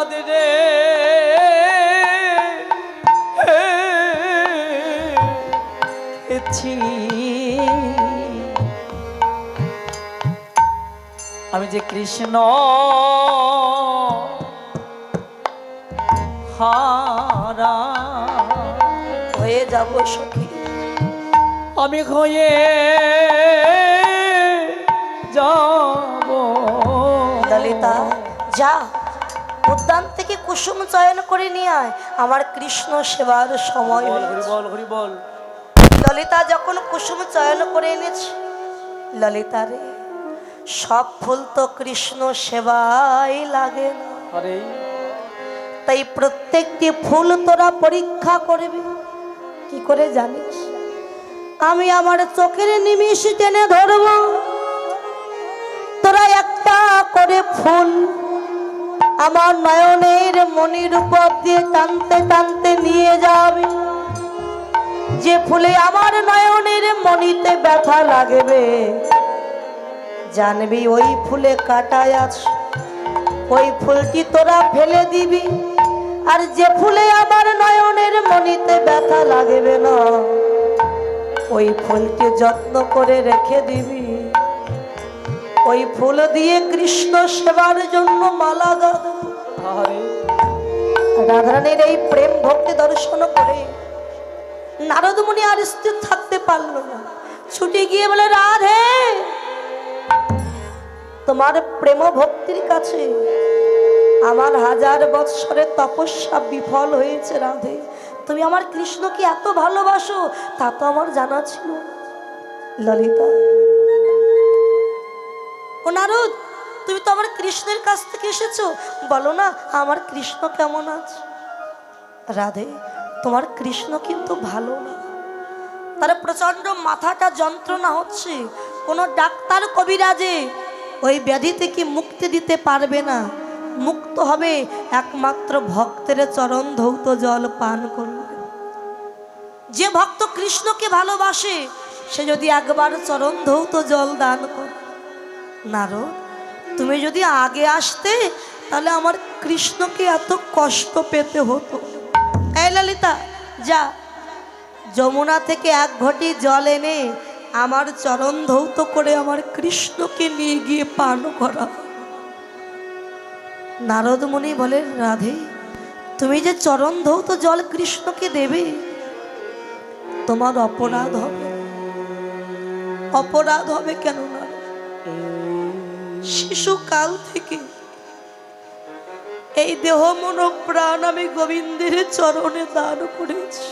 রে। আমি যে কৃষ্ণ হারা। হয়ে যাব সখী। আমি হয়ে যাব। ললিতা যা। কুসুম চয়ন করে নিয়ে আয়। আমার কৃষ্ণ সেবার সময় ললিতা যখন কুসুম চয়ন করে এনেছে ললিতা রে সব ফুল তো কৃষ্ণ সেবাই লাগে না। তাই প্রত্যেকটি ফুল তোরা পরীক্ষা করবি। কি করে জানিস? আমি আমার চোখের নিমিষ টেনে ধরব। তোরা একটা করে ফুল আমার নয়নের মনির উপর দিয়ে টানতে টানতে নিয়ে যাবে। যে ফুলে আমার নয়নের মনিতে ব্যথা লাগবে, জানবি ওই ফুলে কাটায় আছে ওই ফুলটি তোরা ফেলে দিবি, আর যে ফুলে আমার নয়নের মনিতে ব্যথা লাগবে না, ওই ফুলকে যত্ন করে রেখে দিবি। ওই ফুল দিয়ে কৃষ্ণ সেবার জন্য মালা রাধারানীর এই প্রেম ভক্তি দর্শন করে নারদমণি আর স্থির থাকতে পারল না। ছুটে গিয়ে বলে, রাধে, তোমার প্রেম ভক্তির কাছে আমার হাজার বৎসরের তপস্যা বিফল হয়েছে রাধে। তুমি আমার কৃষ্ণকে এত ভালোবাসো, তা তো আমার জানা ছিল। ললিতা ও নারদ, তুমি তো আমার কৃষ্ণের কাছ থেকে এসেছ। বলো না, আমার কৃষ্ণ কেমন আছে? রাধে, তোমার কৃষ্ণ কিন্তু ভালো না। তার প্রচণ্ড মাথাটা যন্ত্রণা হচ্ছে। কোনো ডাক্তার কবিরাজে ওই ব্যাধি থেকে মুক্তি দিতে পারবে না। মুক্ত হবে একমাত্র ভক্তের চরণ ধৌত জল পান করবে যে ভক্ত কৃষ্ণকে ভালোবাসে, সে যদি একবার চরণ ধৌত জল দান করে। নারদ, তুমি যদি আগে আসতে, তাহলে আমার কৃষ্ণকে এত কষ্ট পেতে হতো। এই ললিতা, যা। যমুনা থেকে এক ঘটি জল এনে আমার চরণ ধৌত করে আমার কৃষ্ণকে নিয়ে গিয়ে পান করা। নারদমণি বলেন রাধে, তুমি যে চরণ ধৌত জল কৃষ্ণকে দেবে, তোমার অপরাধ হবে। অপরাধ হবে কেন না শিশুকাল থেকে এই দেহ মন প্রাণ আমি গোবিন্দের চরণে দান করেছি।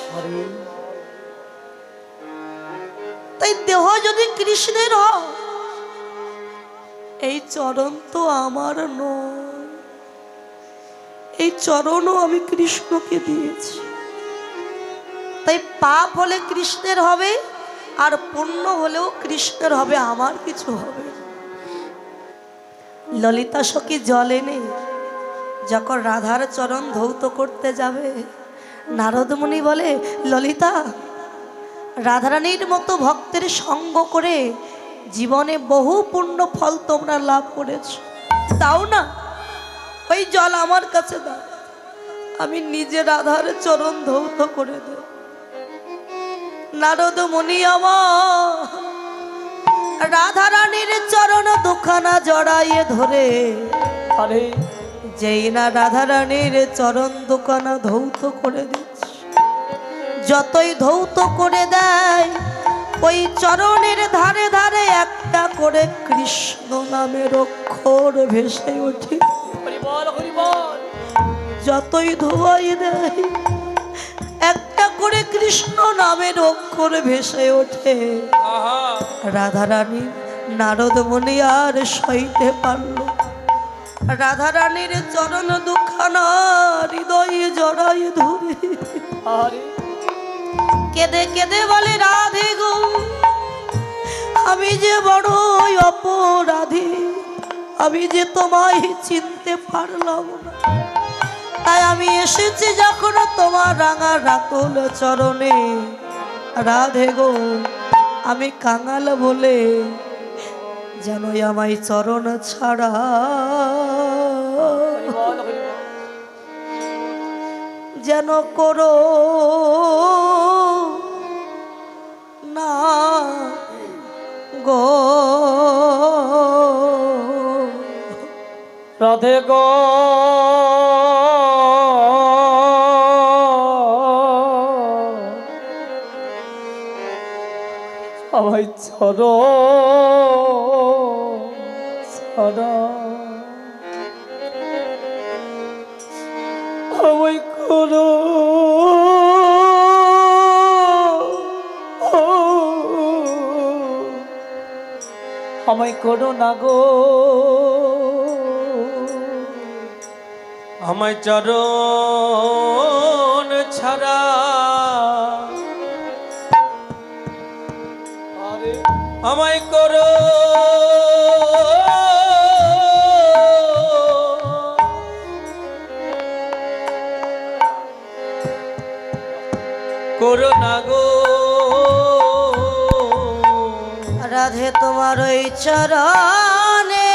তাই দেহ যদি কৃষ্ণের হয় এই চরণ তো আমার নয়। এই চরণও আমি কৃষ্ণকে দিয়েছি। তাই পাপ হলে কৃষ্ণের হবে আর পুণ্য হলেও কৃষ্ণের হবে আমার কিছু হবে। ললিতা সখী জল এনে যখন রাধার চরণ ধৌত করতে যাবে নারদমণি বলে, ললিতা, রাধারানীর মতো ভক্তের সঙ্গ করে জীবনে বহু পুণ্য ফল তোমরা লাভ করেছ। তাও না, ওই জল আমার কাছে দাও। আমি নিজে রাধার চরণ ধৌত করে দেব। নারদ মুনি আমার রাধারানীর চরণ দুখানা জড়াইয়ে ধরে। আরে যেই না রাধারানীর চরণ দুখানা ধৌত করে দিচ্ছে। যতই ধৌত করে দেয় ওই চরণের ধারে ধারে একটা করে কৃষ্ণ নামের অক্ষর ভেসে ওঠে। যতই ধোয়াই দেয় করে কৃষ্ণ নামের অক্ষর ভেসে ওঠে। রাধারানী নারদমণি আর সইতে পারল। রাধারানীর চরণ দুখানা হৃদয়ে জড়াই ধরে। কেঁদে কেঁদে বলে রাধে গো আমি যে বড় অপরাধী আমি যে তোমায় চিনতে পারলাম না। তাই আমি এসেছি যখন তোমার রাঙা রাতুল চরণে। রাধে গো, আমি কাঙাল বলে যেন আমায় চরণ ছাড়া। যেন করো না গো। রাধে গো। ছড় ছড়া আমায় করো। আমায় করো না গো। আমায় চরণ ছাড়া আমায় করো। করো না গো। রাধে তোমার ওই চরণে।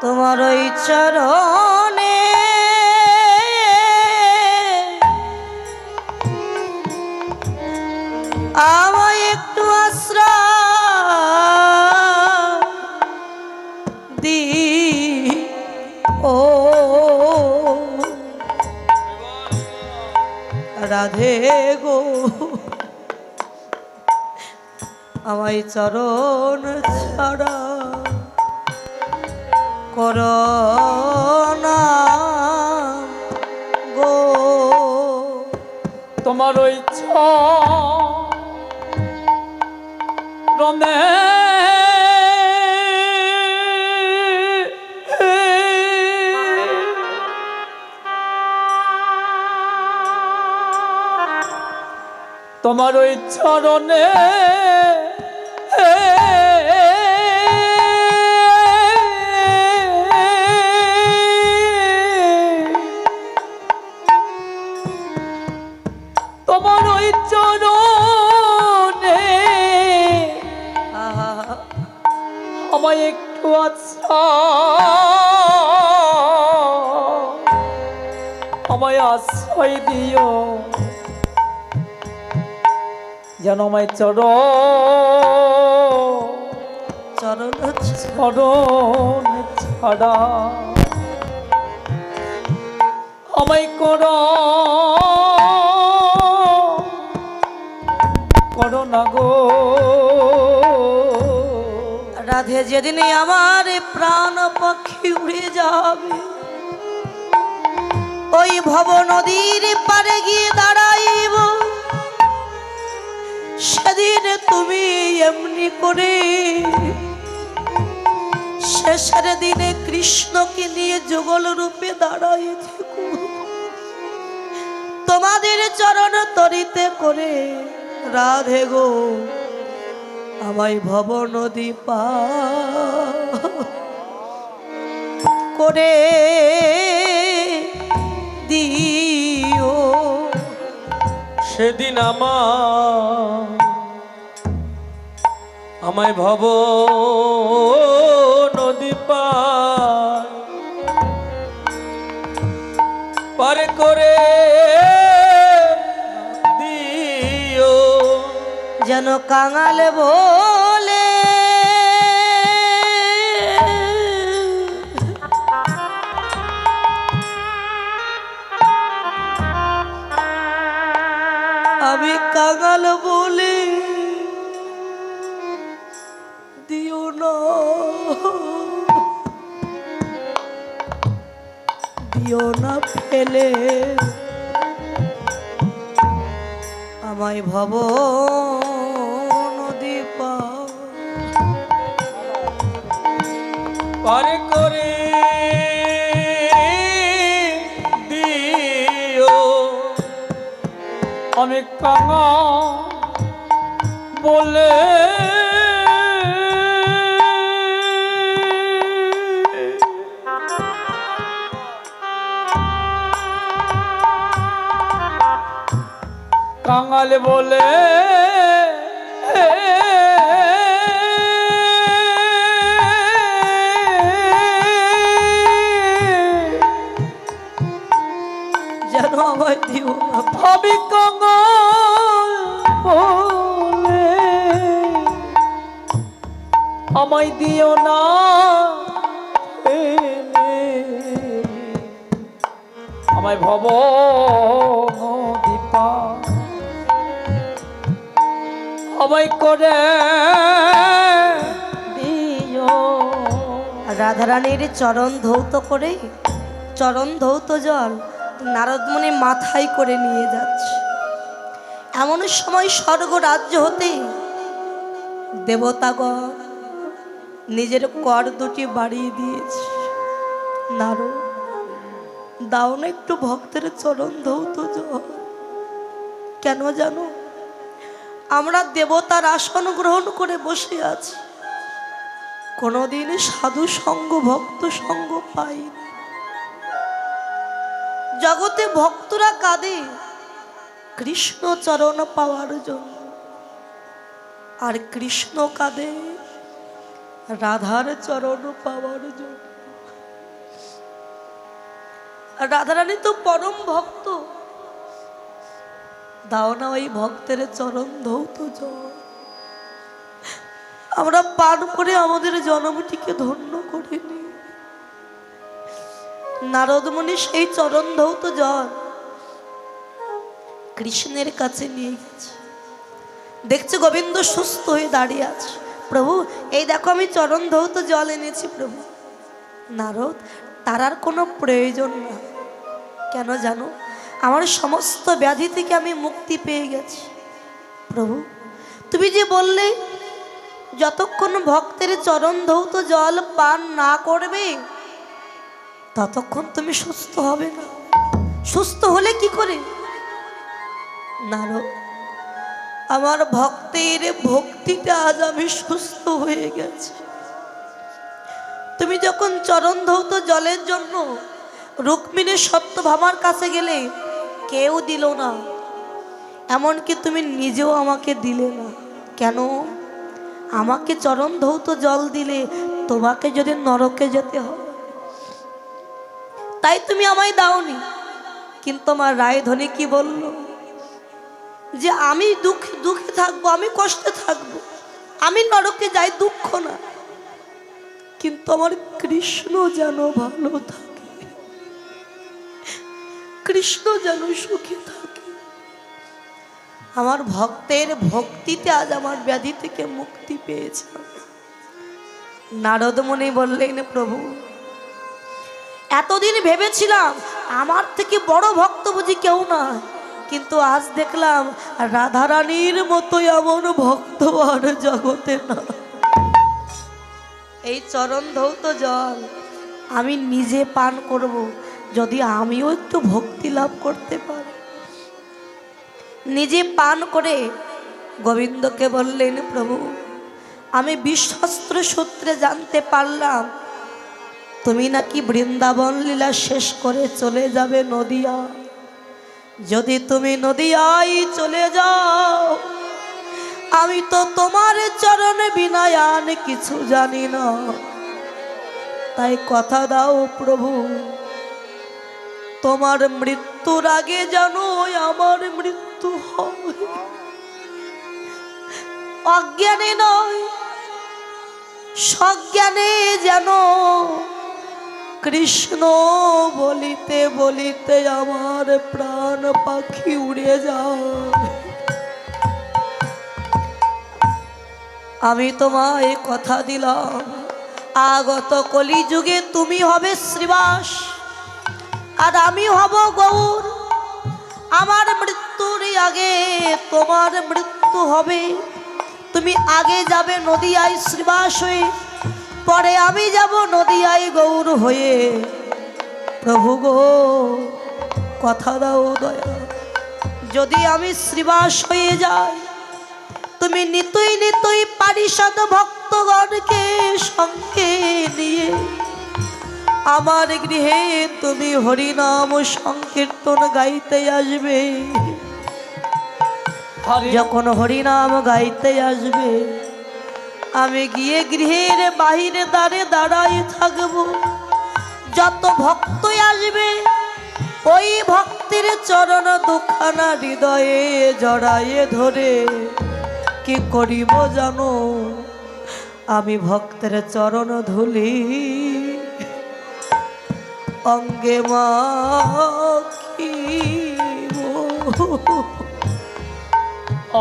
তোমার ওই চরণে আমায় একটু আশ্রয় দি। ও। রাধে গো। আমায় চরণ ছাড়া করোনা গো। তোমার ওই রমে তোমার ওই চরণে আশ্রয় দিও। যেন আমায় চর চরণ চরণ ছাড়া আমায় কর। করো না গো। রাধে যেদিন আমার প্রাণ পাখি উড়ে যাবে ওই ভব নদীর পারে গিয়ে দাঁড়াইব। সেদিন তুমি এমনি করে শেষের দিনে কৃষ্ণকে নিয়ে যুগল রূপে দাঁড়াই তোমাদের চরণ তরিতে করে রাধে গো, আমায় ভব নদী পা করে দিও। সেদিন আমার আমায় ভব নদী পার। করে দিও। যেন কাঙাল বলে দিও না ফেলে। আমায় ভব নদী পার। করে দিও। আমি কাঙা বলে কাঙাল বলে। যেন আমায় দিও আমি কাঙাল বলে। আমায় দিও না। আমায় ভব আমায় করে রাধারানীর চরণ ধৌত করে চরণ ধৌত জল নারদমণি মাথায় করে নিয়ে যাচ্ছে। এমন সময় স্বর্গ রাজ্য হতে দেবতাগণ নিজের কর দুটি বাড়িয়ে দিয়েছে। নারদ, দাও না একটু ভক্তের চরণ ধৌত জল। কেন জানো? আমরা দেবতার আসন গ্রহণ করে বসে আছি। কোনোদিন সাধু সঙ্গ, ভক্ত সঙ্গ পাইনি। জগতে ভক্তরা কাঁদে কৃষ্ণ চরণ পাওয়ার জন্য। আর কৃষ্ণ কাঁদে রাধার চরণ পাওয়ার জন্য। রাধারানী তো পরম ভক্ত। দাও না ওই ভক্তের চরণ ধৌত জল। আমরা পান করে আমাদের জনমটিকে ধন্য করে নি। নারদমণি সেই চরণ ধৌত জল। কৃষ্ণের কাছে নিয়ে গেছে। দেখছে গোবিন্দ সুস্থ হয়ে দাঁড়িয়ে আছে। প্রভু, এই দেখো আমি চরণ ধৌত জল এনেছি প্রভু। নারদ, তার আর কোনো প্রয়োজন না। কেন জানো? আমার সমস্ত ব্যাধি থেকে আমি মুক্তি পেয়ে গেছি। প্রভু, তুমি যে বললে, যতক্ষণ ভক্তের চরণ ধৌত জল পান না করবে, ততক্ষণ তুমি সুস্থ হবে না। সুস্থ হলে কি করে? নারো আমার ভক্তের ভক্তিটা আজ আমি সুস্থ হয়ে গেছি। তুমি যখন চরণ ধৌত জলের জন্য রুক্মিণীর সত্যভামার কাছে গেলে কেউ দিল না। এমনকি তুমি নিজেও আমাকে দিলে না। কেন? আমাকে চরণ ধৌত জল দিলে তোমাকে যদি নরকে যেতে হয়। তাই তুমি আমায় দাওনি। কিন্তু আমার রায়ধনী কি বলল? যে আমি দুঃখ, দুঃখে থাকব, আমি কষ্টে থাকব। আমি নরকে যাই, দুঃখ না। কিন্তু আমার কৃষ্ণ যেন ভালো থাকে কৃষ্ণ যেন সুখী থাকে। আমার ভক্তের ভক্তিতে আজ আমার ব্যাধি থেকে মুক্তি পেয়েছে। নারদমণি বললেন, প্রভু, এতদিন ভেবেছিলাম আমার থেকে বড় ভক্ত বুঝি কেউ না কিন্তু আজ দেখলাম রাধারানীর মতো এমন ভক্ত আর জগতে না এই চরণ ধৌত জল আমি নিজে পান করব যদি আমিও একটু ভক্তি লাভ করতে পারি। নিজে পান করে গোবিন্দকে বললেন, প্রভু, আমি বিশ্বস্ত্র সূত্রে জানতে পারলাম, তুমি নাকি বৃন্দাবন লীলা শেষ করে চলে যাবে নদিয়া। যদি তুমি নদিয়ায় চলে যাও, আমি তো তোমার চরণে বিনায়ান কিছু জানি না। তাই কথা দাও প্রভু তোমার মৃত্যুর আগে জানো আমার মৃত্যু হয়। অজ্ঞানে নয়, সজ্ঞানে যেন কৃষ্ণ বলিতে বলিতে আমার প্রাণ পাখি উড়ে যায়। আমি তোমায় কথা দিলাম, আগত কলিযুগে তুমি হবে শ্রীবাস। আর আমি হব গৌর। আমার মৃত্যুর আগে তোমার মৃত্যু হবে। তুমি আগে যাবে নদিয়ায় শ্রীবাস হয়ে পরে আমি যাব নদিয়ায় গৌর হয়ে। প্রভু গো, কথা দাও দয়া। যদি আমি শ্রীবাস হয়ে যাই, তুমি নিতুই নিতুই পারিষদ ভক্তগণকে সঙ্গে নিয়ে আমার গৃহে তুমি হরিনাম সংকীর্তন গাইতে আসবে। হরে যখন হরিনাম গাইতে আসবে আমি গিয়ে গৃহের বাহিরে দাঁড়ে দাঁড়াই থাকব। যত ভক্তই আসবে ওই ভক্তির চরণ দুখানা হৃদয়ে জড়ায়ে ধরে। কি করিব জানো? আমি ভক্তের চরণ ধুলি। অঙ্গে মাখিব।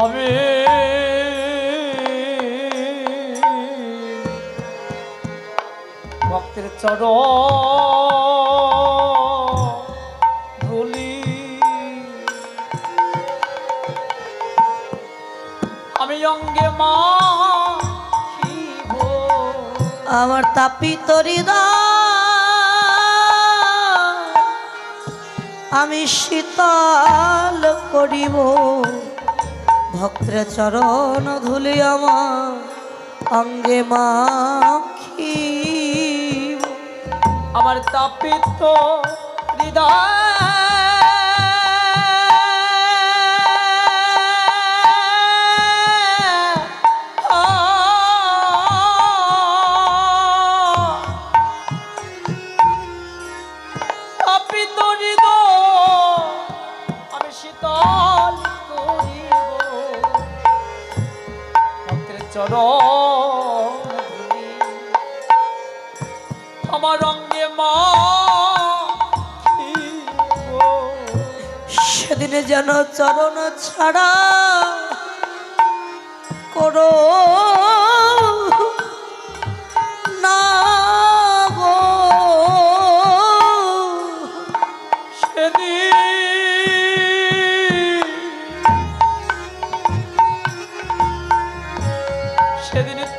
আমি ভক্তের চর ধুলি। আমি অঙ্গে মা আমার তাপিত হৃদয় আমি শীতল করিব। ভক্তের চরণ ধুলি আমার অঙ্গে মাখি আমার তাপিত হৃদয়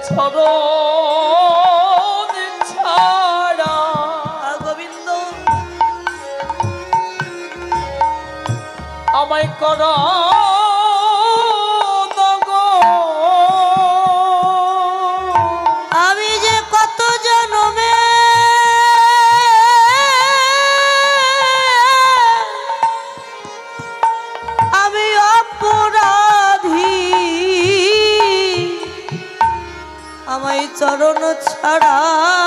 সেদিন ছাড়া। গোবিন্দ। আমায় কর ছাড়া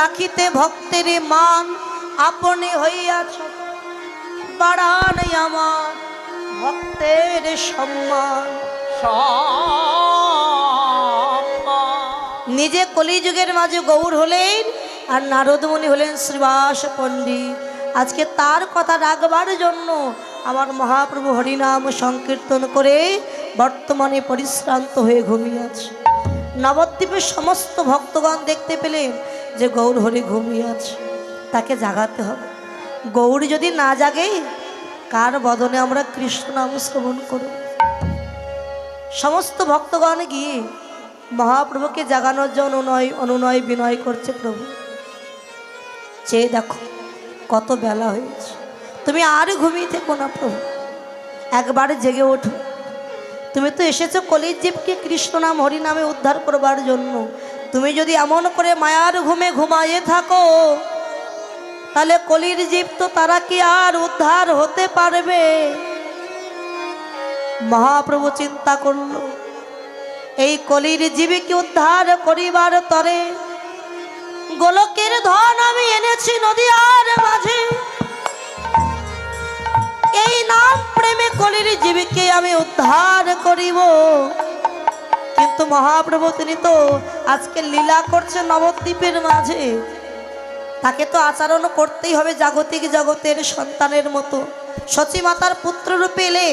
রাখিতে ভক্তের মান আপনি হইয়াছ বাড়ান আমার ভক্তের সম্মান। নিজে কলিযুগের মাঝে গৌর হলেন আর নারদমণি হলেন শ্রীবাস পণ্ডিত। আজকে তার কথা রাখবার জন্য আমার মহাপ্রভু হরিনাম সংকীর্তন করে বর্তমানে পরিশ্রান্ত হয়ে ঘুমিয়ে আছে। নবদ্বীপের সমস্ত ভক্তগণ দেখতে পেলেন যে গৌর হরি ঘুমিয়ে আছে, তাকে জাগাতে হবে। গৌরী যদি না জাগে, কার বদনে আমরা কৃষ্ণ নাম শ্রবণ করব? সমস্ত ভক্তগণ গিয়ে মহাপ্রভুকে জাগানোর জন্য অনুনয় অনুনয়, বিনয় করছে প্রভু। চেয়ে দেখো, কত বেলা হয়েছে। তুমি আর ঘুমিয়ে থেকো না প্রভু। একবারে জেগে ওঠো। তুমি তো এসেছ কলির জীবকে কৃষ্ণ নাম হরি নামে উদ্ধার করবার জন্য। তুমি যদি এমন করে মায়ার ঘুমে ঘুমাইয়ে থাকো, তাহলে কলির জীব তো তারা কি আর উদ্ধার হতে পারবে? মহাপ্রভু চিন্তা করল, এই কলির জীবকে উদ্ধার করিবার তরে গোলকের ধন আমি এনেছি নদী আর মাঝে। এই নাম প্রেমে কলির জীবকে আমি উদ্ধার করিব। কিন্তু মহাপ্রভু, তিনি তো আজকে লীলা করছে নবদ্বীপের মাঝে। তাকে তো আচরণ করতেই হবে জাগতিক জগতের সন্তানের মতো। সচিমাতার পুত্ররূপে এলে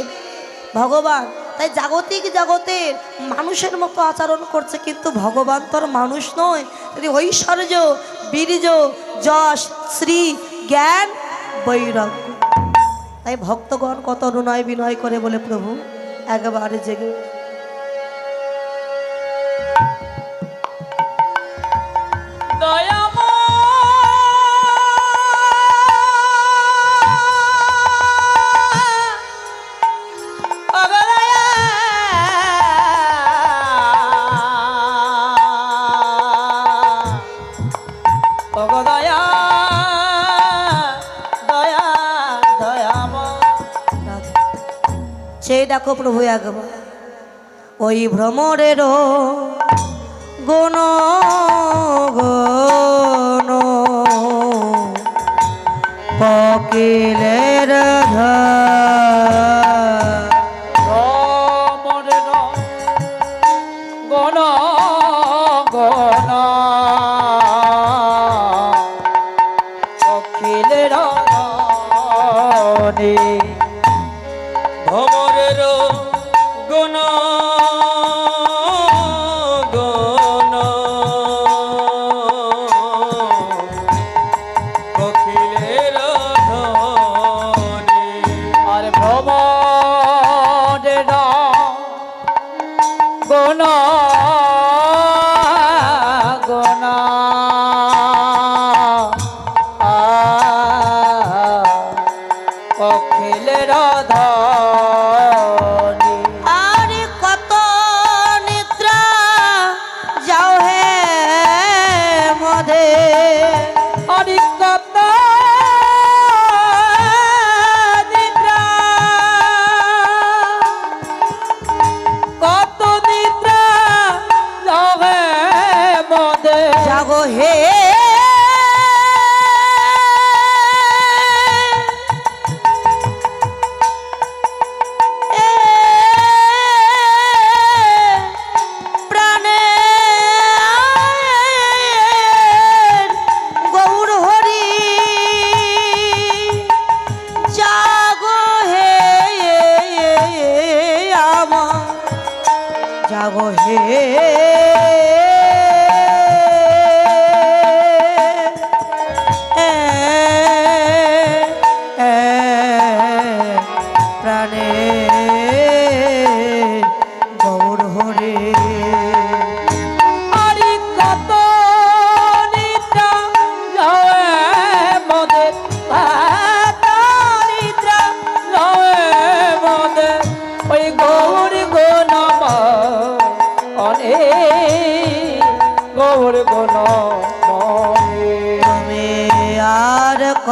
ভগবান, তাই জাগতিক জগতের মানুষের মতো আচরণ করছে, কিন্তু ভগবান তো মানুষ নয়। তিনি ঐশ্বর্য, বীর্য, যশ, শ্রী, জ্ঞান, বৈরাগ্য। তাই ভক্তগণ কত অনুনয় বিনয় করে বলে প্রভু, একবারে জেগে সেই দেখো প্রভু একবার ওই ভ্রমরের গুণ গুণ পকিলের গণ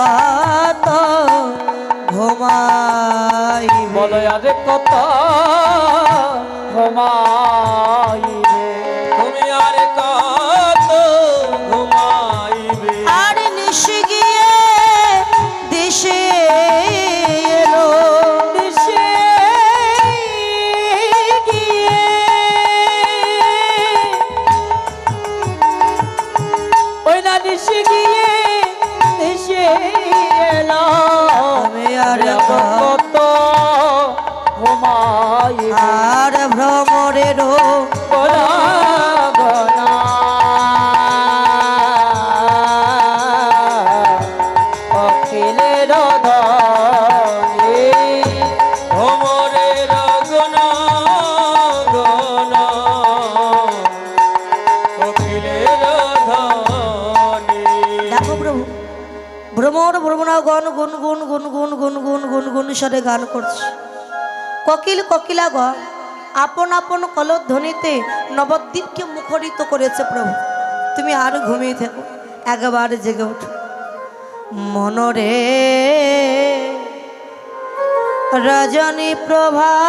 আর কত ঘুমাই বলো আরে কত ঘুমাইবে। ভ্রমর ভ্রমণা গণ গুন গুন গুন গুন গুন গুন গুন গুন স্বরে গান করছে। ককিল ককিলা গণ আপন আপন কলধ্বনিতে নবদ্বীপকে মুখরিত করেছে প্রভু। তুমি আর ঘুমিয়ে থাকো, একবার জেগে ওঠো। মনরে রজনী প্রভাত